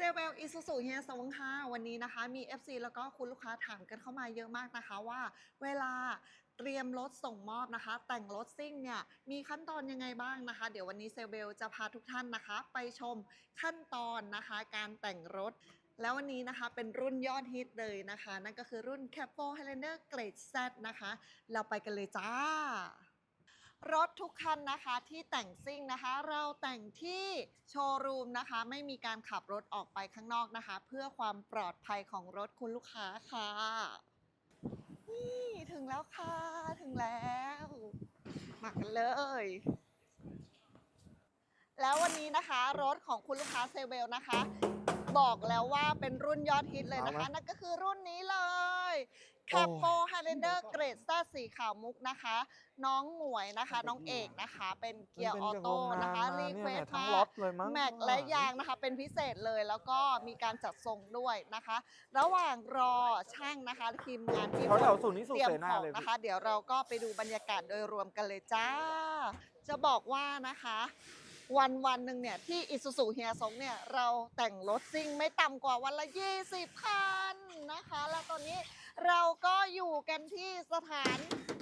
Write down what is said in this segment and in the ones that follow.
เซเวลอิซูซูเฮียสงค่ะวันนี้นะคะมี FC แล้วก็คุณลูกค้าถามกันเข้ามาเยอะมากนะคะว่าเวลาเตรียมรถส่งมอบนะคะ แต่งรถซิ่งเนี่ยมีขั้นตอนยังไงบ้างนะคะ เดี๋ยววันนี้เซเวลจะพาทุกท่านนะคะ ไปชมขั้นตอนนะคะ การแต่งรถ แล้ววันนี้นะคะเป็นรุ่นยอดฮิตเลยนะคะ นั่นก็คือรุ่น c a p o Highlander Grade Z นะคะ เราไปกันเลยจ้า รถทุกคันนะคะที่แต่งซิ่งนะคะ เราแต่งที่โชว์รูมนะคะ ไม่มีการขับรถออกไปข้างนอกนะคะ เพื่อความปลอดภัยของรถคุณลูกค้าค่ะนี่ถึงแล้วค่ะ ถึงแล้วมากันเลยแล้ววันนี้นะคะรถของคุณลูกค้าเซเวลนะคะ บอกแล้วว่าเป็นรุ่นยอดฮิตเลยนะคะเอาไหมนั่น ก็คือรุ่นนี้เลย c a p o Highlander Grade Z สีขาวมุกนะคะ น้องหมวยนะคะ น้องเอกนะคะ เป็นเกียร์ออโต้นะคะรีเควสทั้งมาล็อตเลยมั้งแม็กและยางนะคะ เป็นพิเศษเลยแล้วก็มีการจัดส่งด้วยนะคะ ระหว่างรอช่างนะคะทีมงานที่เขาแถวศูนย์นี้สุเตรียมเสนาของเลยนะคะ เดี๋ยวเราก็ไปดูบรรยากาศโดยรวมกันเลยจ้า จะบอกว่านะคะวันวันหนึ่งเนี่ยที่อิซูซูเฮียซงเนี่ยเราแต่งรถซิ่งไม่ต่ำกว่าวันละ 20คันนะคะ แล้วตอนนี้ เราก็อยู่กันที่สถาน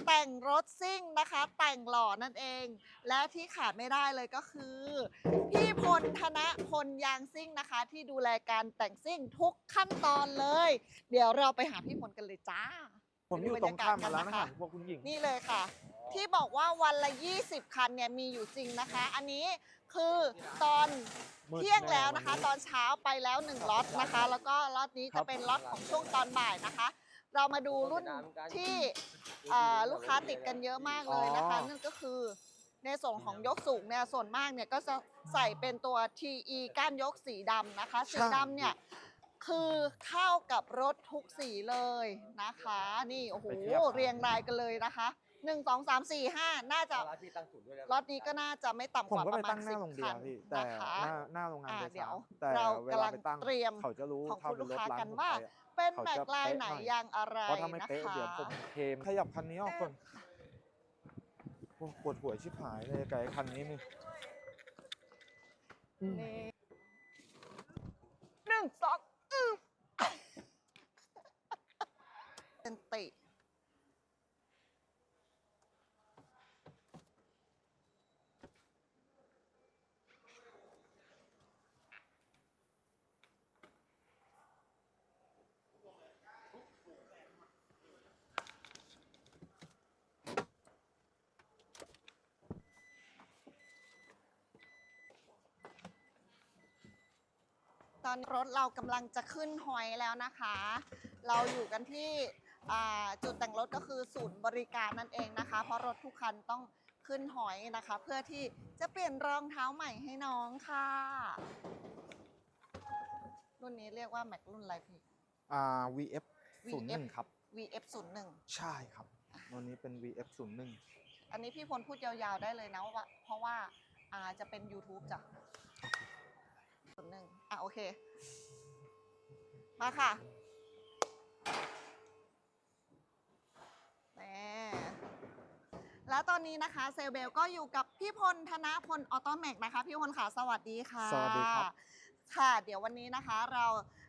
แต่งรถซิ่งนะคะ แต่งหล่อนั่นเอง และที่ขาดไม่ได้เลยก็คือ พี่พลธนพลยางซิ่งนะคะ ที่ดูแลการแต่งซิ่งทุกขั้นตอนเลย เดี๋ยวเราไปหาพี่พลกันเลยจ้าผมอยู่ตรงข้ามกับร้านอาหารพวกคุณหญิงนี่เลยค่ะ ที่บอกว่าวันละ 20 คันเนี่ยมีอยู่จริงนะคะ อันนี้คือตอนมืดเที่ยงแล้วนะคะแน่วันนี้ตอนเช้าไปแล้ว1ล็อตนะคะ แล้วก็ล็อตนี้ครัจะบเป็นล็อตของช่วงตอนบ่ายนะคะ เรามาดูรุ่นที่อ่าลูกค้าติดกันเยอะมากเลยนะคะนั่นก็คือในส่วนของยกสูงเนี่ยส่วนมากเนี่ยก็จะใส่เป็นตัว TE ก้านยกสีดำนะคะ สีดำเนี่ยคือเข้ากับรถทุกสีเลยนะคะ นี่โอ้โหไปเทียบเรียงรายกันเลยนะคะ หนึ่งสองสามสี่ห้าน่าจะร้านพี่ตั้งศูนย์ด้วยนะล็อตนี้ก็น่าจะไม่ต่ำผกมว่าก็ปไประมาตั้ณงหสิน้าบโรงเรียคันนพี่แต่นะคะ หน้าหน้าโรงงานอ่าโดยเดี๋ยวสารแต่เราเวลากำลังไปตั้งเตรียมเขาจะรู้ของถ้าคุณเป็นลูกรถค้าร้านกันผมว่าไปอะเป็นเขาแม็กจะลายไหนเป๊ะหน่อยยางอะไรเพราะถ้าไม่นะเป๊ะคะ เดี๋ยวผมเคลมขยับคันนี้ออกก่อนโอ้ปวดหัวชิบหายเลยกับไอ้คันนี้นี่อืมนี่หนึ่งสองอืมเป็นติ ตอนนี้รถเรากำลังจะขึ้นหอยแล้วนะคะ เราอยู่กันที่อ่าจุดแต่งรถก็คือศูนย์บริการนั่นเองนะคะ เพราะรถทุกคันต้องขึ้นหอยนะคะ เพื่อที่จะเปลี่ยนรองเท้าใหม่ให้น้องค่ะ รุ่นนี้เรียกว่าแม็กรุ่นอะไรพี่อ่า VF VF 01ครับ VF 0 1ใช่ครับวันนี้เป็น VF 01อันนี้พี่พลพูดยาวๆได้เลยนะว่าเพราะว่าอ่าจะเป็น YouTube จ้ะศูน ย์หนึ่งอะโอเค มาค่ะแหมแล้วตอนนี้นะคะเซลเบลก็อยู่กับพี่พลธนพลออโตแมกนะคะ พี่พลค่ะสวัสดีค่ะ สวัสดีครับ ค่ะ เดี๋ยววันนี้นะคะเรา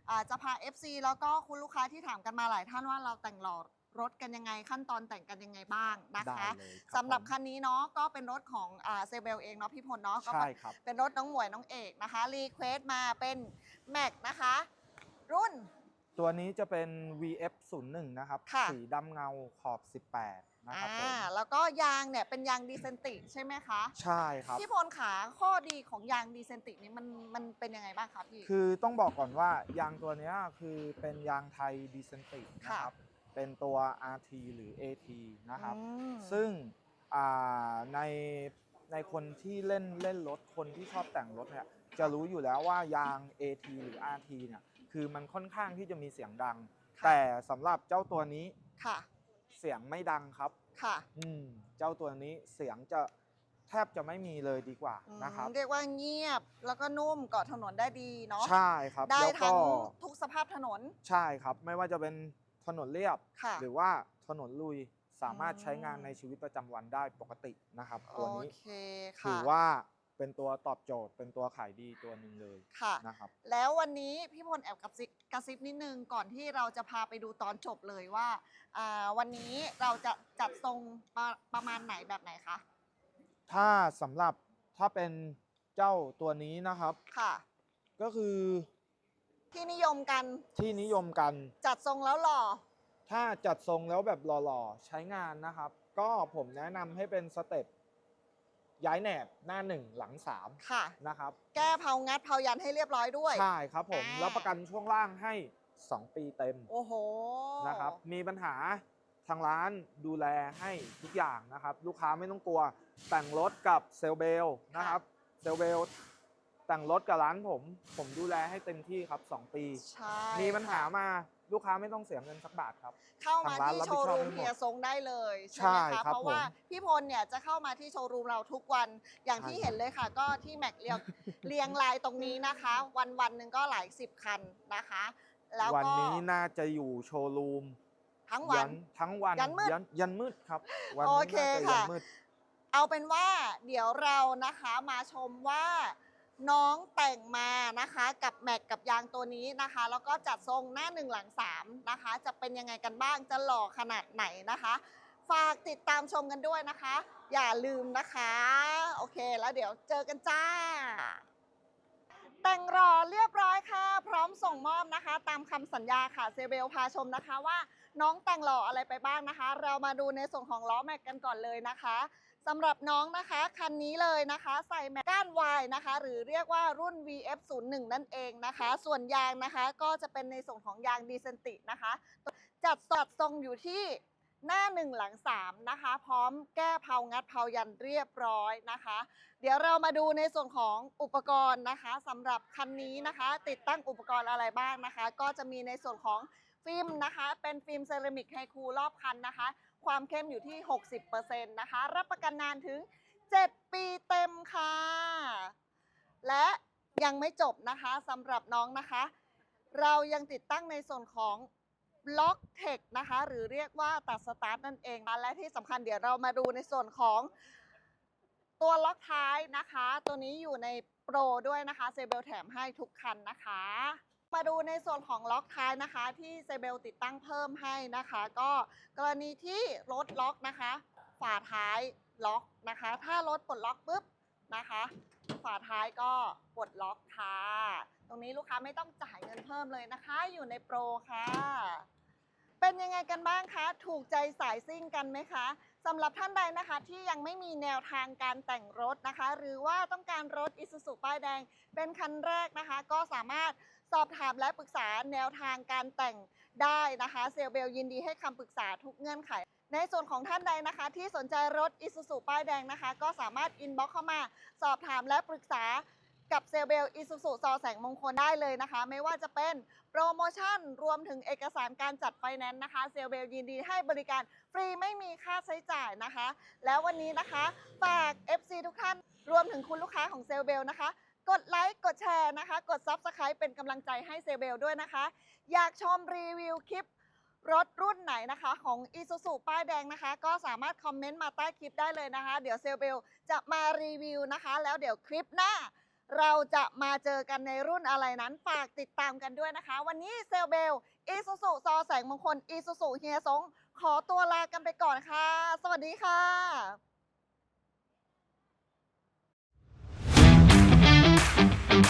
อ่าจะพา FC แล้วก็คุณลูกค้าที่ถามกันมาหลายท่านว่าเราแต่งหล่อ รถกันยังไงขั้นตอนแต่งกันยังไงบ้างนะได้คะเลยคสำหรับผม คันนี้เนาะก็เป็นรถของอ่าเซเบลเองเนาะพี่พลเนาะก็ ใช่ครับ เป็นรถน้องหมวยน้องเอกนะคะรีเควสมาเป็นแม็กนะคะ รุ่น ตัวนี้จะเป็น VF 01นะครับ ค่ะ สีดำเงาขอบ 18 นะครับผมอ่าแล้วก็ยางเนี่ยเป็นยางดีเซนติใช่ไหมคะใช่ครับ พี่พลขาข้อดีของยางดีเซนตินี่มันมันเป็นยังไงบ้างคะพี่ คือต้องบอกก่อนว่ายางตัวเนี้ยคือเป็นยางไทยดีเซนตินะครับ เป็นตัว RT หรือ AT นะครับ อืม ซึ่งอ่าในในคนที่เล่นเล่นรถคนที่ชอบแต่งรถเนี่ยจะรู้อยู่แล้วว่ายาง AT หรือ RT เนี่ยคือมันค่อนข้างที่จะมีเสียงดังค่ะแต่สำหรับเจ้าตัวนี้ค่ะ เสียงไม่ดังครับ ค่ะอืมเจ้าตัวนี้เสียงจะแทบจะไม่มีเลยดีกว่าอืมนะครับ เรียกว่าเงียบแล้วก็นุ่มเกาะถนนได้ดีเนาะ ใช่ครับได้แล้วทั้ก็งทุกสภาพถนน ใช่ครับ ไม่ว่าจะเป็น ถนนเรียบ ค่ะ หรือว่าถนนลุยสามารถอืมใช้งานในชีวิตประจำวันได้ปกตินะครับ โอตัวนี้เคถืค่ะอว่าเป็นตัวตอบโจทย์ เป็นตัวขายดีตัวหนึ่งเลยค่ะ นะครับ แล้ววันนี้พี่พลแอบกระซิบกระซิบนิดนึงก่อนที่เราจะพาไปดูตอนจบเลยว่าอ่าวันนี้เราจะจัดทรงประประมาณไหนแบบไหนคะ ถ้าสำหรับถ้าเป็นเจ้าตัวนี้นะครับ ค่ะ ก็คือ ที่นิยมกันที่นิยมกัน จัดทรงแล้วหล่อ ถ้าจัดทรงแล้วแบบหล่อๆ ใช้งานนะครับ ก็ผมแนะนำให้เป็นสเต็ปย้ายแหนบหน้าหนึ่งหลังสามค่ะ นะครับ แก้เผางัดเผายันให้เรียบร้อยด้วย ใช่ครับผมอ่าแล้วประกันช่วงล่างให้ 2 ปีเต็มโอ้โหนะครับ มีปัญหาทางร้านดูแลให้ทุกอย่างนะครับ ลูกค้าไม่ต้องกลัวแต่งรถกับเซลเบลนะครับ เซลเบล แต่งรถกับร้านผม ผมดูแลให้เต็มที่ครับ 2 ปี ใช่มีปัญหาค่ะมาลูกค้าไม่ต้องเสียเงินสักบาทครับ เข้ามาทางร้านที่รับโชผิดว์ชอบรูมให้หมดเฮียทรงได้เลยใช่ใช่ไหมคะครับเพราะว่าผมพี่พลเนี่ยจะเข้ามาที่โชว์รูมเราทุกวันอย่างที่ใช่เห็นเลยค่ะ ก็ที่แม็กเรียงเรียงรายตรงนี้นะคะ วันวันๆหนึ่งก็หลายสิบคันนะคะ แล้ววันก็นี้น่าจะอยู่โชว์รูมทั้งวันทั้งวันยันมืดยันยันมืดครับ วันโอนี้เคน่าจะยัค่ะ นมืด เอาเป็นว่าเดี๋ยวเรานะคะมาชมว่า น้องแต่งมานะคะกับแม็กกับยางตัวนี้นะคะ แล้วก็จัดทรงหน้าหนึ่งหลังสามนะคะ จะเป็นยังไงกันบ้างจะหล่อขนาดไหนนะคะ ฝากติดตามชมกันด้วยนะคะ อย่าลืมนะคะ โอเค แล้วเดี๋ยวเจอกันจ้า แต่งรอเรียบร้อยค่ะ พร้อมส่งมอบนะคะ ตามคำสัญญาค่ะเซเบลพาชมนะคะว่าน้องแต่งหล่ออะไรไปบ้างนะคะ เรามาดูในส่วนของล้อแม็กกันก่อนเลยนะคะ สำหรับน้องนะคะคันนี้เลยนะคะใส่แมกก้านวายนะคะ หรือเรียกว่ารุ่น VF01 นั่นเองนะคะ ส่วนยางนะคะก็จะเป็นในส่วนของยางดีเซนตินะคะ จัดสอดทรงอยู่ที่หน้าหนึ่งหลังสามนะคะ พร้อมแก้เผางัดเผายันเรียบร้อยนะคะ เดี๋ยวเรามาดูในส่วนของอุปกรณ์นะคะสำหรับคันนี้นะคะ ติดตั้งอุปกรณ์อะไรบ้างนะคะ ก็จะมีในส่วนของฟิล์มนะคะ เป็นฟิล์มเซรามิกไฮคูรอบคันนะคะ ความเข้มอยู่ที่ 60%นะคะ รับประกันนานถึง 7 ปีเต็มค่ะ และยังไม่จบนะคะสำหรับน้องนะคะ เรายังติดตั้งในส่วนของล็อกเทคนะคะ หรือเรียกว่าตัดสตาร์ทนั่นเองนะและที่สำคัญเดี๋ยวเรามาดูในส่วนของตัวล็อกท้ายนะคะ ตัวนี้อยู่ในโปรด้วยนะคะเซเบลแถมให้ทุกคันนะคะ มาดูในส่วนของล็อกท้ายนะคะ ที่เซเบลติดตั้งเพิ่มให้นะคะ ก็กรณีที่รถล็อกนะคะ ฝาท้ายล็อกนะคะ ถ้ารถปลดล็อกปุ๊บนะคะ ฝาท้ายก็ปลดล็อกค่ะ ตรงนี้ลูกค้าไม่ต้องจ่ายเงินเพิ่มเลยนะคะ อยู่ในโปรค่ะ เป็นยังไงกันบ้างคะ ถูกใจสายซิ่งกันไหมคะสำหรับท่านใดนะคะที่ยังไม่มีแนวทางการแต่งรถนะคะ หรือว่าต้องการรถ Isuzu ป้ายแดง เป็นคันแรกนะคะ ก็สามารถ สอบถามและปรึกษาแนวทางการแต่งได้นะคะ เซลเบลยินดีให้คำปรึกษาทุกเงื่อนไข ในส่วนของท่านใดนะคะ ที่สนใจรถ Isuzu ป้ายแดงนะคะ ก็สามารถอินบ็อกเข้ามา สอบถามและปรึกษากับเซลเบล Isuzu ซอแสงมงคลได้เลยนะคะ ไม่ว่าจะเป็นโปรโมชั่นรวมถึงเอกสารการจัดไฟแนนซ์นะคะ เซลเบลยินดีให้บริการฟรีไม่มีค่าใช้จ่ายนะคะ แล้ววันนี้นะคะ ฝาก FC ทุกท่าน รวมถึงคุณลูกค้าของเซลเบลนะคะ กดไลค์กดแชร์นะคะ กด Subscribe เป็นกำลังใจให้เซลเบลด้วยนะคะ อยากชมรีวิวคลิปรถรุ่นไหนนะคะของ Isuzu ป้ายแดงนะคะ ก็สามารถคอมเมนต์มาใต้คลิปได้เลยนะคะ เดี๋ยวเซลเบลจะมารีวิวนะคะ แล้วเดี๋ยวคลิปหน้า เราจะมาเจอกันในรุ่นอะไรนั้นฝากติดตามกันด้วยนะคะ วันนี้เซลเบล Isuzu ซอแสงมงคล Isuzu เฮียสงขอตัวลากันไปก่อนค่ะ สวัสดีค่ะ